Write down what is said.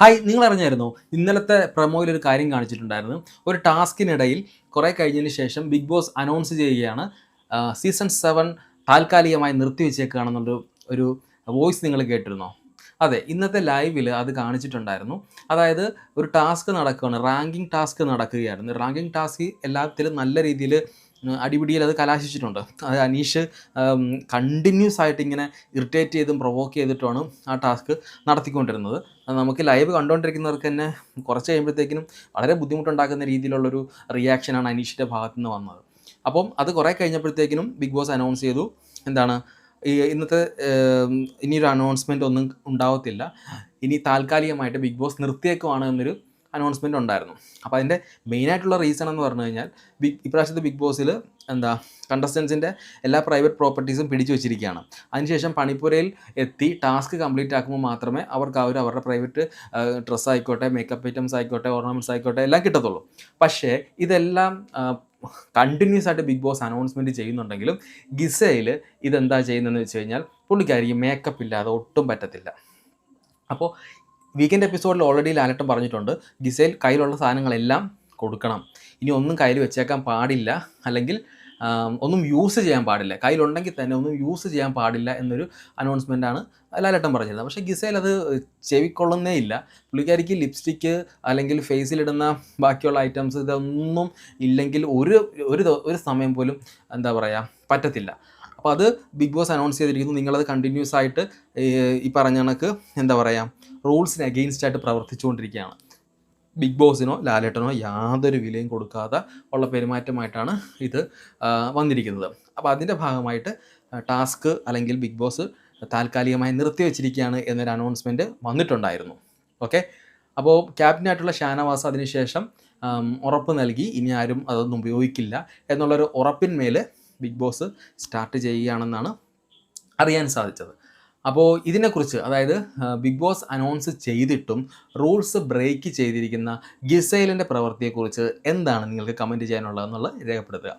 Hi നിങ്ങൾ അറിഞ്ഞായിരുന്നു ഇന്നലത്തെ പ്രമോയിൽ ഒരു കാര്യം കാണിച്ചിട്ടുണ്ടായിരുന്നു. ഒരു ടാസ്കിനിടയിൽ കുറേ കഴിഞ്ഞതിന് ശേഷം ബിഗ് ബോസ് അനൗൺസ് ചെയ്യുകയാണ്. സീസൺ സെവൻ താൽക്കാലികമായി നിർത്തിവെച്ചേക്കുകയാണെന്നുള്ളൊരു ഒരു വോയിസ് നിങ്ങൾ കേട്ടിരുന്നോ? അതെ ഇന്നത്തെ ലൈവിൽ അത് കാണിച്ചിട്ടുണ്ടായിരുന്നു. അതായത് ഒരു ടാസ്ക് നടക്കുകയാണ് റാങ്കിങ് ടാസ്ക് നടക്കുകയായിരുന്നു. റാങ്കിങ് ടാസ്ക് എല്ലാത്തിലും നല്ല രീതിയിൽ അടിപിടിയിൽ അത് കലാശിച്ചിട്ടുണ്ട്. അത് അനീഷ് കണ്ടിന്യൂസ് ആയിട്ട് ഇങ്ങനെ ഇറിറ്റേറ്റ് ചെയ്തും പ്രൊവോക്ക് ചെയ്തിട്ടുമാണ് ആ ടാസ്ക് നടത്തിക്കൊണ്ടിരുന്നത്. നമുക്ക് ലൈവ് കണ്ടുകൊണ്ടിരിക്കുന്നവർക്ക് തന്നെ കുറച്ച് കഴിയുമ്പോഴത്തേക്കിനും വളരെ ബുദ്ധിമുട്ടുണ്ടാക്കുന്ന രീതിയിലുള്ളൊരു റിയാക്ഷനാണ് അനീഷിന്റെ ഭാഗത്തു നിന്ന് വന്നത്. അപ്പം അത് കുറേ കഴിഞ്ഞപ്പോഴത്തേക്കിനും ബിഗ് ബോസ് അനൗൺസ് ചെയ്തു. എന്താണ്? ഇന്നത്തെ ഇനിയൊരു അനൗൺസ്മെന്റ് ഒന്നും ഉണ്ടാവത്തില്ല. ഇനി താൽക്കാലികമായിട്ട് ബിഗ് ബോസ് നിർത്തിയേക്കുവാണ് എന്നൊരു അനൗൺസ്മെന്റ് ഉണ്ടായിരുന്നു. അപ്പോൾ അതിന്റെ മെയിനായിട്ടുള്ള റീസൺ എന്ന് പറഞ്ഞു കഴിഞ്ഞാൽ ബിഗ് ഇപ്രാവശ്യത്തെ ബിഗ് ബോസിൽ എന്താ കണ്ടസ്റ്റൻസിന്റെ എല്ലാ പ്രൈവറ്റ് പ്രോപ്പർട്ടീസും പിടിച്ചു വെച്ചിരിക്കുകയാണ്. അതിനുശേഷം പണിപ്പുരയിൽ എത്തി ടാസ്ക് കംപ്ലീറ്റ് ആക്കുമ്പോൾ മാത്രമേ അവർക്ക് അവർ അവരുടെ പ്രൈവറ്റ് ഡ്രസ്സ് ആയിക്കോട്ടെ മേക്കപ്പ് ഐറ്റംസ് ആയിക്കോട്ടെ ഓർണമെന്റ്സ് ആയിക്കോട്ടെ എല്ലാം കിട്ടത്തുള്ളൂ. പക്ഷേ ഇതെല്ലാം കണ്ടിന്യൂസ് ആയിട്ട് ബിഗ് ബോസ് അനൗൺസ്മെന്റ് ചെയ്യുന്നുണ്ടെങ്കിലും ഗിസയിൽ ഇതെന്താ ചെയ്യുന്നതെന്ന് വെച്ച് കഴിഞ്ഞാൽ പുള്ളിക്കാരിക്ക് മേക്കപ്പ് ഇല്ലാതെ ഒട്ടും പറ്റത്തില്ല. അപ്പോൾ വീക്കെൻഡ് എപ്പിസോഡിൽ ഓൾറെഡി ലാലട്ടം പറഞ്ഞിട്ടുണ്ട് ഗിസയിൽ കയ്യിലുള്ള സാധനങ്ങളെല്ലാം കൊടുക്കണം. ഇനി ഒന്നും കയ്യിൽ വെച്ചേക്കാൻ പാടില്ല അല്ലെങ്കിൽ ഒന്നും യൂസ് ചെയ്യാൻ പാടില്ല. കയ്യിലുണ്ടെങ്കിൽ തന്നെ ഒന്നും യൂസ് ചെയ്യാൻ പാടില്ല എന്നൊരു അനൗൺസ്മെന്റാണ് ലാലട്ടൻ പറഞ്ഞത് പക്ഷേ ഗിസയിൽ അത് ചെവിക്കൊള്ളുന്നേ ഇല്ല. പുള്ളിക്കാരിക്ക് ലിപ്സ്റ്റിക്ക് അല്ലെങ്കിൽ ഫേസിലിടുന്ന ബാക്കിയുള്ള ഐറ്റംസ് ഇതൊന്നും ഇല്ലെങ്കിൽ ഒരു ഒരു ഒരു സമയം പോലും എന്താ പറയുക പറ്റത്തില്ല. അപ്പോൾ അത് ബിഗ് ബോസ് അനൗൺസ് ചെയ്തിരിക്കുന്നു. നിങ്ങളത് കണ്ടിന്യൂസ് ആയിട്ട് ഈ പറഞ്ഞ കണക്ക് എന്താ പറയുക റൂൾസിന് അഗെയിൻസ്റ്റ് ആയിട്ട് പ്രവർത്തിച്ചുകൊണ്ടിരിക്കുകയാണ്. ബിഗ് ബോസിനോ ലാലേട്ടനോ യാതൊരു വിലയും കൊടുക്കാതെ ഉള്ള പെരുമാറ്റമായിട്ടാണ് ഇത് വന്നിരിക്കുന്നത്. അപ്പോൾ അതിന്റെ ഭാഗമായിട്ട് ടാസ്ക് അല്ലെങ്കിൽ ബിഗ് ബോസ് താൽക്കാലികമായി നിർത്തിവെച്ചിരിക്കുകയാണ് എന്നൊരു അനൗൺസ്മെന്റ് വന്നിട്ടുണ്ടായിരുന്നു. ഓക്കെ അപ്പോൾ ക്യാപ്റ്റനായിട്ടുള്ള ഷാനവാസ് അതിനുശേഷം ഉറപ്പ് നൽകി ഇനി ആരും അതൊന്നും ഉപയോഗിക്കില്ല എന്നുള്ളൊരു ഉറപ്പിന്മേൽ ബിഗ് ബോസ് സ്റ്റാർട്ട് ചെയ്യുകയാണെന്നാണ് അറിയാൻ സാധിച്ചത്. അപ്പോൾ ഇതിനെക്കുറിച്ച് അതായത് ബിഗ് ബോസ് അനൗൺസ് ചെയ്തിട്ടും റൂൾസ് ബ്രേക്ക് ചെയ്തിരിക്കുന്ന ഗിസൈലിന്റെ പ്രവൃത്തിയെക്കുറിച്ച് എന്താണ് നിങ്ങൾക്ക് കമന്റ് ചെയ്യാനുള്ളതെന്നുള്ളത് രേഖപ്പെടുത്തുക.